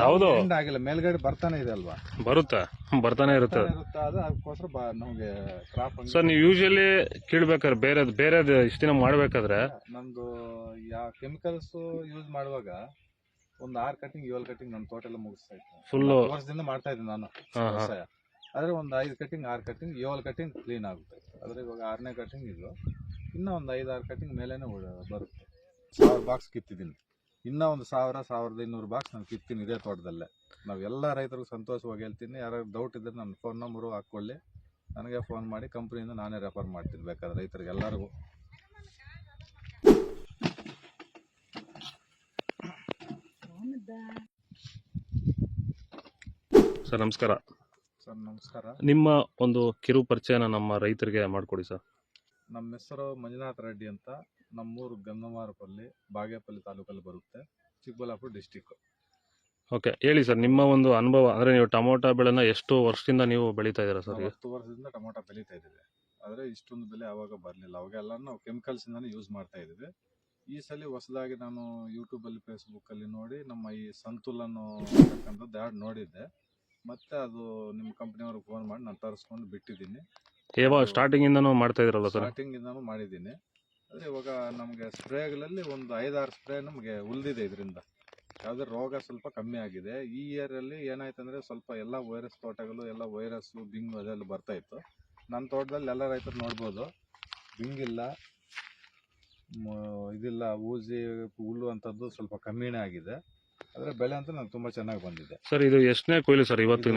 ಹೌದು. ಎಂಡ್ ಆಗಿಲ್ಲ. ಮೇಲ್ಗಡೆ ಬರ್ತಾನೆ ಇದೆ ಅಲ್ವಾ? ಬರುತ್ತಾ? ಬರ್ತಾನೆ ಇರುತ್ತೆ. ಅದು. ಇರುತ್ತೆ. ಅದು ಅದಕ್ಕೋಸ್ಕರ ಬ- ನಮ್ಗೆ ಕ್ರಾಪ್ ಸರ್ ನೀವು ಯೂಶಲಿ ಕೀಳ್ಬೇಕಾದ್ರೆ ಬೇರೆ ಬೇರೆ ಇಷ್ಟಿನ ಮಾಡ್ಬೇಕಾದ್ರೆ? ನಮ್ದು ಯಾವ ಕೆಮಿಕಲ್ಸ್ ಯೂಸ್ ಮಾಡುವಾಗ ಒಂದು ಆರು ಕಟಿಂಗ್ ಏಳು ಕಟಿಂಗ್ ನನ್ನ ತೋಟ ಎಲ್ಲ ಮುಗಿಸ್ತಾ ಇತ್ತು. ಫುಲ್ ಹತ್ತು ವರ್ಷದಿಂದ ಮಾಡ್ತಾ ಇದ್ದೀನಿ ನಾನು ಹಾ ಹಾ. ವ್ಯವಸಾಯ. ಆದ್ರೆ ಒಂದು ಐದು ಕಟಿಂಗ್ ಆರು ಕಟಿಂಗ್ ಏಳು ಕಟಿಂಗ್ ಕ್ಲೀನ್ ಆಗುತ್ತೆ. ಆದ್ರೆ ಇವಾಗ ಆರನೇ ಕಟಿಂಗ್ ಇದು. ಇನ್ನೂ ಒಂದು ಐದು ಆರು ಕಟಿಂಗ್ ಮೇಲೇನೆ ಉಳ- ಬರುತ್ತೆ. ಸಾವಿರ ಬಾಕ್ಸ್ ಕಿತ್ತಿದ್ದೀನಿ. ಇನ್ನೂ ಒಂದು ಸಾವಿರ ಸಾವಿರದ ಇನ್ನೂರು ಬಾಕ್ಸ್ ನಾನು ಕಿತ್ತೀನಿ ಇದೇ ತೋಟದಲ್ಲೇ. ನಾವು ಎಲ್ಲ ರೈತರಿಗೂ ಸಂತೋಷವಾಗಿ ಹೇಳ್ತೀನಿ. ಯಾರು ಡೌಟ್ ಇದ್ರೆ ನನ್ನ ಫೋನ್ ನಂಬರು ಹಾಕ್ಕೊಳ್ಳಿ. ನನಗೆ ಫೋನ್ ಮಾಡಿ ಕಂಪ್ನಿಯಿಂದ ನಾನೇ ರೆಫರ್ ಮಾಡ್ತೀನಿ ಬೇಕಾದ್ರೆ ರೈತರಿಗೆ ಎಲ್ಲರಿಗೂ. ಸರ್ ನಮಸ್ಕಾರ. ಸರ್ ನಮಸ್ಕಾರ. ನಿಮ್ಮ ಒಂದು ಕಿರು ಪರಿಚಯನ ನಮ್ಮ ರೈತರಿಗೆ ಮಾಡಿಕೊಡಿ ಸರ್. ನಮ್ಮ ಹೆಸರು ಮಂಜುನಾಥ್ ರೆಡ್ಡಿ ಅಂತ. ನಮ್ಮೂರು ಗಂಗಮಾರಪಲ್ಲಿ ಬಾಗೇಪಲ್ಲಿ ತಾಲೂಕಲ್ಲಿ ಬರುತ್ತೆ. ಚಿಕ್ಕಬಳ್ಳಾಪುರ ಡಿಸ್ಟಿಕ್ ಓಕೆ ಹೇಳಿ ಸರ್ ನಿಮ್ಮ ಒಂದು ಅನುಭವ ಅಂದ್ರೆ ನೀವು ಟೊಮೊಟೊ ಬೆಳೆನ ಎಷ್ಟು ವರ್ಷದಿಂದ ನೀವು ಬೆಳೀತಾ ಇದ್ದೀರಾ ಸರ್ ನಾವು ಹತ್ತು ವರ್ಷದಿಂದ ಟೊಮೊಟೊ ಬೆಳೀತಾ ಇದ್ದೀವಿ. ಆದರೆ ಇಷ್ಟೊಂದು ಬೆಲೆ ಅವಾಗ ಬರಲಿಲ್ಲ. ಅವಾಗೆಲ್ಲ ನಾವು ಕೆಮಿಕಲ್ಸ್ ಇಂದಾನೆ ಯೂಸ್ ಮಾಡ್ತಾ ಇದ್ದೀವಿ. ಈ ಸಲ ಹೊಸದಾಗಿ ನಾನು ಯೂಟ್ಯೂಬಲ್ಲಿ ಫೇಸ್ಬುಕ್ಕಲ್ಲಿ ನೋಡಿ ನಮ್ಮ ಈ ಸಂತುಲನ್ ಅಂತಕ್ಕಂಥದ್ದು ಎರಡು ನೋಡಿದ್ದೆ. ಮತ್ತೆ ಅದು ನಿಮ್ಮ ಕಂಪ್ನಿಯವ್ರಿಗೆ ಫೋನ್ ಮಾಡಿ ನಾನು ತರಿಸ್ಕೊಂಡು ಬಿಟ್ಟಿದ್ದೀನಿ. ಯಾವಾಗ ಸ್ಟಾರ್ಟಿಂಗ್ ಇಂದನೂ ಮಾಡ್ತಾ ಇದ್ರಲ್ಲ ಸರ್ ಸ್ಟಾರ್ಟಿಂಗ್ ಇಂದಾನು ಮಾಡಿದ್ದೀನಿ. ಇವಾಗ ನಮಗೆ ಸ್ಪ್ರೇಗಳಲ್ಲಿ ಒಂದು ಐದಾರು ಸ್ಪ್ರೇ ನಮಗೆ ಉಳಿದಿದೆ ಇದರಿಂದ. ಯಾವುದೇ ರೋಗ ಸ್ವಲ್ಪ ಕಮ್ಮಿ ಆಗಿದೆ. ಈ ಇಯರಲ್ಲಿ ಏನಾಯ್ತು ಅಂದರೆ ಸ್ವಲ್ಪ ಎಲ್ಲ ವೈರಸ್ ತೋಟಗಳು ಎಲ್ಲ ವೈರಸ್ಸು ಬಿಂಗು ಅದೆಲ್ಲ ಬರ್ತಾಯಿತ್ತು ನನ್ನ ತೋಟದಲ್ಲಿ ಎಲ್ಲ ರೈತರು ನೋಡ್ಬೋದು. ಬಿಂಗಿಲ್ಲ ಇದಿಲ್ಲ ಊಜಿ ಹುಲ್ಲು ಅಂಥದ್ದು ಸ್ವಲ್ಪ ಕಮ್ಮಿನೇ ಆಗಿದೆ. ಆದರೆ ಬೆಳೆ ಅಂತ ನಂಗೆ ತುಂಬ ಚೆನ್ನಾಗಿ ಬಂದಿದೆ. ಸರ್ ಇದು ಎಷ್ಟನೇ ಕೊಯ್ಲು ಸರ್ ಇವತ್ತು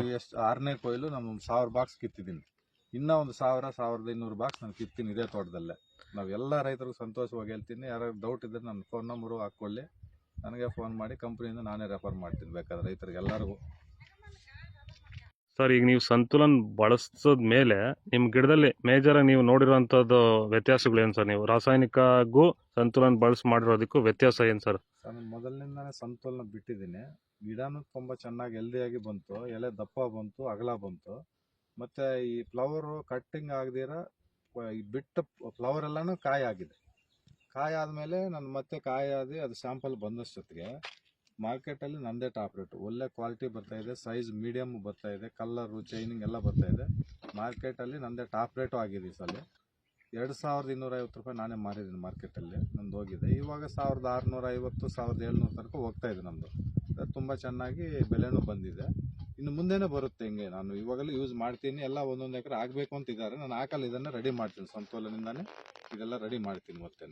ಆರನೇ ಕೊಯ್ಲು ನಮ್ಮ ಒಂದು ಸಾವಿರ ಬಾಕ್ಸ್ ಕಿತ್ತಿದ್ದೀನಿ. ಇನ್ನೂ ಒಂದು ಸಾವಿರ ಸಾವಿರದ ಇನ್ನೂರು ಬಾಕ್ಸ್ ನಾನು ಕಿತ್ತೀನಿ ಇದೇ ತೋಟದಲ್ಲೇ. ನಾವು ಎಲ್ಲ ರೈತರಿಗೂ ಸಂತೋಷವಾಗಿ ಹೇಳ್ತೀನಿ. ಯಾರಾದ್ರು ಡೌಟ್ ಇದ್ದರೆ ನನ್ನ ಫೋನ್ ನಂಬರು ಹಾಕ್ಕೊಳ್ಳಿ. ನನಗೆ ಫೋನ್ ಮಾಡಿ ಕಂಪ್ನಿಯಿಂದ ನಾನೇ ರೆಫರ್ ಮಾಡ್ತೀನಿ ಬೇಕಾದ್ರೆ ರೈತರಿಗೆ ಎಲ್ಲರಿಗೂ. ಸರ್ ಈಗ ನೀವು ಸಂತುಲನ್ ಬಳಸಿದ ಮೇಲೆ ನಿಮ್ಮ ಗಿಡದಲ್ಲಿ ಮೇಜರ್ ನೀವು ನೋಡಿರೋಂಥದ್ದು ವ್ಯತ್ಯಾಸಗಳು ಏನು ಸರ್? ನೀವು ರಾಸಾಯನಿಕಗೂ ಸಂತುಲನ್ ಬಳಸಿ ಮಾಡಿರೋದಕ್ಕೂ ವ್ಯತ್ಯಾಸ ಏನು ಸರ್? ನಾನು ಮೊದಲಿನಿಂದನೇ ಸಂತೋಲನ ಬಿಟ್ಟಿದ್ದೀನಿ. ಗಿಡನೂ ತುಂಬ ಚೆನ್ನಾಗಿ ಹೆಲ್ದಿಯಾಗಿ ಬಂತು. ಎಲೆ ದಪ್ಪ ಬಂತು ಅಗಲ ಬಂತು. ಮತ್ತು ಈ ಫ್ಲವರು ಕಟ್ಟಿಂಗ್ ಆಗದಿರ ಈ ಬಿಟ್ಟ ಫ್ಲವರ್ ಎಲ್ಲಾನು ಕಾಯಿ ಆಗಿದೆ. ಕಾಯಿ ಆದಮೇಲೆ ನಾನು ಮತ್ತೆ ಕಾಯಿ ಆದಿ ಅದು ಸ್ಯಾಂಪಲ್ ಬಂದಷ್ಟೊತ್ತಿಗೆ ಮಾರ್ಕೆಟಲ್ಲಿ ನಂದೇ ಟಾಪ್ ರೇಟ್ ಒಳ್ಳೆ ಕ್ವಾಲಿಟಿ ಬರ್ತಾ ಇದೆ ಸೈಜ್ ಬರ್ತಾ ಇದೆ ಕಲ್ಲರು ಚೈನಿಂಗ್ ಎಲ್ಲ ಬರ್ತಾ ಇದೆ. ಮಾರ್ಕೆಟಲ್ಲಿ ನಂದೇ ಟಾಪ್ ರೇಟು ಆಗಿದೆ ಈ ಸಲ. ಎರಡು ಸಾವಿರದ ಇನ್ನೂರೈವತ್ತು ರೂಪಾಯಿ ನಾನೇ ಮಾರಿದ್ದೀನಿ ಮಾರ್ಕೆಟಲ್ಲಿ ನಂದು ಹೋಗಿದೆ. ಇವಾಗ ಸಾವಿರದ ಆರುನೂರ ಐವತ್ತು ಸಾವಿರದ ಏಳ್ನೂರು ತನಕ ಹೋಗ್ತಾ ಇದೆ ನಮ್ಮದು ತುಂಬ ಚೆನ್ನಾಗಿ ಬೆಲೆನೂ ಬಂದಿದೆ. ಇನ್ನು ಮುಂದೆನೇ ಬರುತ್ತೆ ಹಿಂಗೆ. ನಾನು ಇವಾಗಲೂ ಯೂಸ್ ಮಾಡ್ತೀನಿ. ಎಲ್ಲ ಒಂದೊಂದು ಎಕರೆ ಆಗಬೇಕು ಅಂತ ಇದ್ದಾರೆ. ನಾನು ಹಾಕಲ್ಲ ಇದನ್ನು ರೆಡಿ ಮಾಡ್ತೀನಿ. ಸಂತೋಲನಿಂದಾನೆ ಇದೆಲ್ಲ ರೆಡಿ ಮಾಡ್ತೀನಿ ಮತ್ತೆ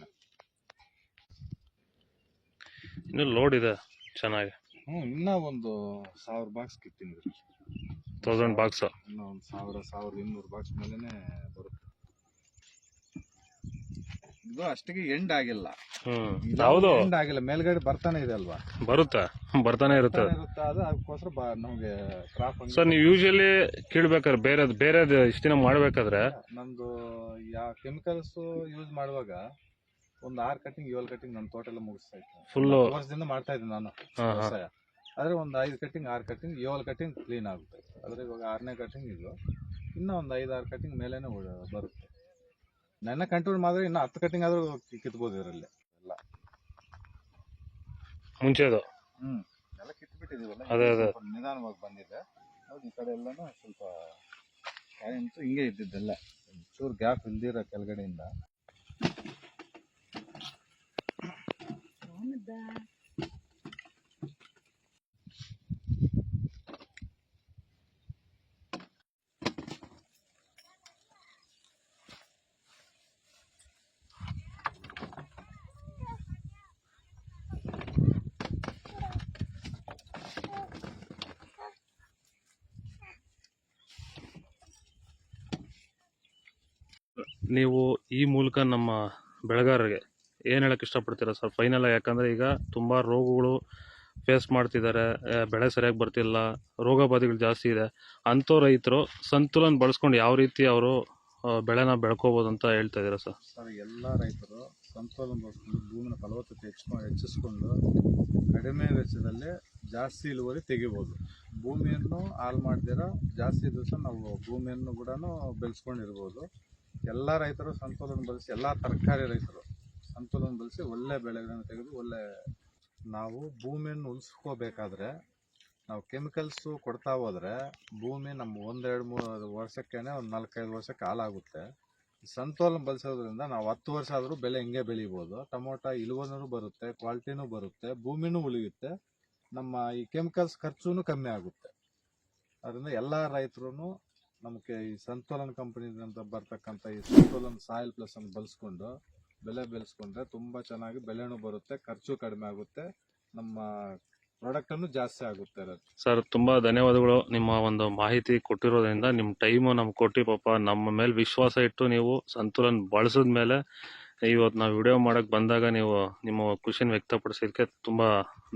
ಇನ್ನು ಲೋಡ್ ಇದೆ ಚೆನ್ನಾಗಿ. ಹ್ಞೂ ಇನ್ನೂ ಒಂದು ಸಾವಿರ ಬಾಕ್ಸ್ ಕಿತ್ತೀನಿ. ತೌಸಂಡ್ ಬಾಕ್ಸ್ ಇನ್ನೂ ಒಂದು ಸಾವಿರ ಸಾವಿರದ ಇನ್ನೂರು ಬಾಕ್ಸ್ ಮೇಲೇ ಬರುತ್ತೆ. ಇದು ಅಷ್ಟಿಗೆ ಎಂಡ್ ಆಗಿಲ್ಲ. ಹ್ಮ್. ಹೌದು. ಎಂಡ್ ಆಗಿಲ್ಲ. ಮೇಲ್ಗಡೆ ಬರ್ತಾನೆ ಇದೆ ಅಲ್ವಾ? ಬರುತ್ತಾ. ಬರ್ತಾನೆ ಇರುತ್ತೆ. ಅದು. ಇರುತ್ತೆ. ಅದು ಅದಕ್ಕೋಸ್ಕರ ಬ ನಮಗೆ ಕ್ರಾಪ್ ಸರ್ ನೀವು ಯೂಶಲಿ ಕೀಳ್ಬೇಕಾದ್ರೆ ಬೇರೆ ಬೇರೆ ಇಷ್ಟ ದಿನ ಮಾಡ್ಬೇಕಾದ್ರೆ? ನಮ್ದು ಯಾವ ಕೆಮಿಕಲ್ಸ್ ಯೂಸ್ ಮಾಡುವಾಗ ಒಂದು ಆರ್ ಕಟಿಂಗ್ ಏಳು ಕಟಿಂಗ್ ನಮ್ ತೋಟ ಎಲ್ಲ ಮುಗಿಸ್ತಾ ಇತ್ತು. ಫುಲ್ ವರ್ಷದಿಂದ ಮಾಡ್ತಾ ಇದ್ದೆ ನಾನು ಹಾ ಹಾ. ವ್ಯವಸಾಯ. ಆದ್ರೆ ಒಂದು ಐದು ಕಟಿಂಗ್ ಆರ್ ಕಟಿಂಗ್ ಏಳು ಕಟಿಂಗ್ ಕ್ಲೀನ್ ಆಗುತ್ತೆ. ಆದ್ರೆ ಇವಾಗ ಆರನೇ ಕಟಿಂಗ್ ಇದು. ಇನ್ನೂ ಒಂದು ಐದು ಆರು ಕಟಿಂಗ್ ಮೇಲೇನೆ ಉಳ- ಬರುತ್ತೆ. ನನ್ನ ಕಂಟ್ರೋಲ್ ಮಾಡಿದ್ರೆ ಇನ್ನು ಹತ್ತು ಕಟಿಂಗ್ ಆದ್ರೂ ಕಿತ್ಬೋದು ಇದರಲ್ಲಿ. ಎಲ್ಲ. ಮುಂಚೆದು? ಹ್ಮ್. ಎಲ್ಲ ಕಿತ್ಬಿಟ್ಟಿದೀವಲ್ಲ ಅದೇ, ಇದು ಅದೇ. ಸ್ವಲ್ಪ ನಿಧಾನವಾಗಿ ಬಂದಿದೆ. ಹೌದು ಈ ಕಡೆ ಎಲ್ಲಾನು ಸ್ವಲ್ಪ ಕಾಯಿ ಅಂತೂ ಹಿಂಗೆ ಇದ್ದಿದ್ದೆಲ್ಲ. ಚೂರು ಗ್ಯಾಪ್ ಇಲ್ದಿರೋ ಕೆಳಗಡೆಯಿಂದ. ನೀವು ಈ ಮೂಲಕ ನಮ್ಮ ಬೆಳೆಗಾರರಿಗೆ ಏನು ಹೇಳಕ್ಕೆ ಇಷ್ಟಪಡ್ತೀರಾ ಸರ್? ಫೈನಲ್ ಯಾಕಂದರೆ ಈಗ ತುಂಬ ರೋಗಗಳು ಫೇಸ್ ಮಾಡ್ತಿದ್ದಾರೆ. ಬೆಳೆ ಸರಿಯಾಗಿ ಬರ್ತಿಲ್ಲ ರೋಗ ಬಾಧೆಗಳು ಜಾಸ್ತಿ ಇದೆ. ಅಂಥೋ ರೈತರು ಸಂತುಲನ ಬಳಸ್ಕೊಂಡು ಯಾವ ರೀತಿ ಅವರು ಬೆಳೆನ ಬೆಳ್ಕೋಬೋದು ಅಂತ ಹೇಳ್ತಾ ಇದ್ದೀರಾ ಸರ್? ಸರ್, ಎಲ್ಲ ರೈತರು ಸಂತುಲನ ಬಳಸ್ಕೊಂಡು ಭೂಮಿನ ಫಲವತ್ತತೆ ಹೆಚ್ಚು, ಹೆಚ್ಚಿಸ್ಕೊಂಡು ಕಡಿಮೆ ವೆಚ್ಚದಲ್ಲಿ ಜಾಸ್ತಿ ಇಳುವರಿ ತೆಗಿಬೋದು. ಭೂಮಿಯನ್ನು ಹಾಳು ಮಾಡ್ದಿರ ಜಾಸ್ತಿ ದಿವಸ ನಾವು ಭೂಮಿಯನ್ನು ಕೂಡ ಬೆಳೆಸ್ಕೊಂಡಿರ್ಬೋದು. ಎಲ್ಲ ರೈತರು ಸಂತೋಲನ ಬಳಸಿ, ಎಲ್ಲ ತರಕಾರಿ ರೈತರು ಸಂತೋಲನ ಬಳಸಿ ಒಳ್ಳೆ ಬೆಳೆಗಳನ್ನು ತೆಗೆದು ಒಳ್ಳೆ ನಾವು ಭೂಮಿಯನ್ನು ಉಳಿಸ್ಕೋಬೇಕಾದ್ರೆ ನಾವು ಕೆಮಿಕಲ್ಸು ಕೊಡ್ತಾ ಹೋದರೆ ಭೂಮಿ ನಮ್ಮ ಒಂದೆರಡು ಮೂರು ವರ್ಷಕ್ಕೇನೆ ಒಂದು ನಾಲ್ಕೈದು ವರ್ಷಕ್ಕೆ ಹಾಳಾಗುತ್ತೆ. ಸಂತೋಲನ ಬಳಸೋದ್ರಿಂದ ನಾವು ಹತ್ತು ವರ್ಷ ಆದರೂ ಬೆಲೆ ಹಿಂಗೆ ಬೆಳಿಬೋದು? ಟೊಮೊಟೊ ಇಳುವರಿನೂ ಬರುತ್ತೆ ಕ್ವಾಲಿಟಿನೂ ಬರುತ್ತೆ, ಭೂಮಿನೂ ಉಳಿಯುತ್ತೆ, ನಮ್ಮ ಈ ಕೆಮಿಕಲ್ಸ್ ಖರ್ಚೂ ಕಮ್ಮಿ ಆಗುತ್ತೆ. ಅದರಿಂದ ಎಲ್ಲ ರೈತರು ನಮಗೆ ಈ ಸಂತೋಲನ್ ಕಂಪನಿಯಿಂದ ಬರ್ತಕ್ಕಂಥ ಈ ಸಂತೋಲನ್ ಸಾಯಿಲ್ ಪ್ಲಸ್ ಅನ್ನು ಬಳಸ್ಕೊಂಡು ಬೆಲೆ ಬೆಳೆಸ್ಕೊಂಡ್ರೆ ತುಂಬಾ ಚೆನ್ನಾಗಿ ಬೆಲೆನೂ ಬರುತ್ತೆ ಖರ್ಚು ಕಡಿಮೆ ಆಗುತ್ತೆ ನಮ್ಮ ಪ್ರಾಡಕ್ಟ್ ಅನ್ನು ಜಾಸ್ತಿ ಆಗುತ್ತೆ ಸರ್ ತುಂಬಾ ಧನ್ಯವಾದಗಳು. ನಿಮ್ಮ ಒಂದು ಮಾಹಿತಿ ಕೊಟ್ಟಿರೋದ್ರಿಂದ ನಿಮ್ಮ ಟೈಮು ನಮ್ಗೆ ಕೊಟ್ಟು ಪಾಪ ನಮ್ಮ ಮೇಲೆ ವಿಶ್ವಾಸ ಇಟ್ಟು ನೀವು ಸಂತುಲನ್ ಬಳಸಿದ ಮೇಲೆ ಇವತ್ತು ನಾವು ವಿಡಿಯೋ ಮಾಡಕ್ ಬಂದಾಗ ನೀವು ನಿಮ್ಮ ಖುಷಿನ ವ್ಯಕ್ತಪಡಿಸಿದ್ದಕ್ಕೆ ತುಂಬಾ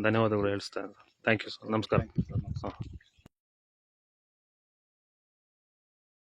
ಧನ್ಯವಾದಗಳು ಹೇಳ್ತಾ ಥ್ಯಾಂಕ್ ಯು ಸರ್ ನಮಸ್ಕಾರ. ಹಾಂ.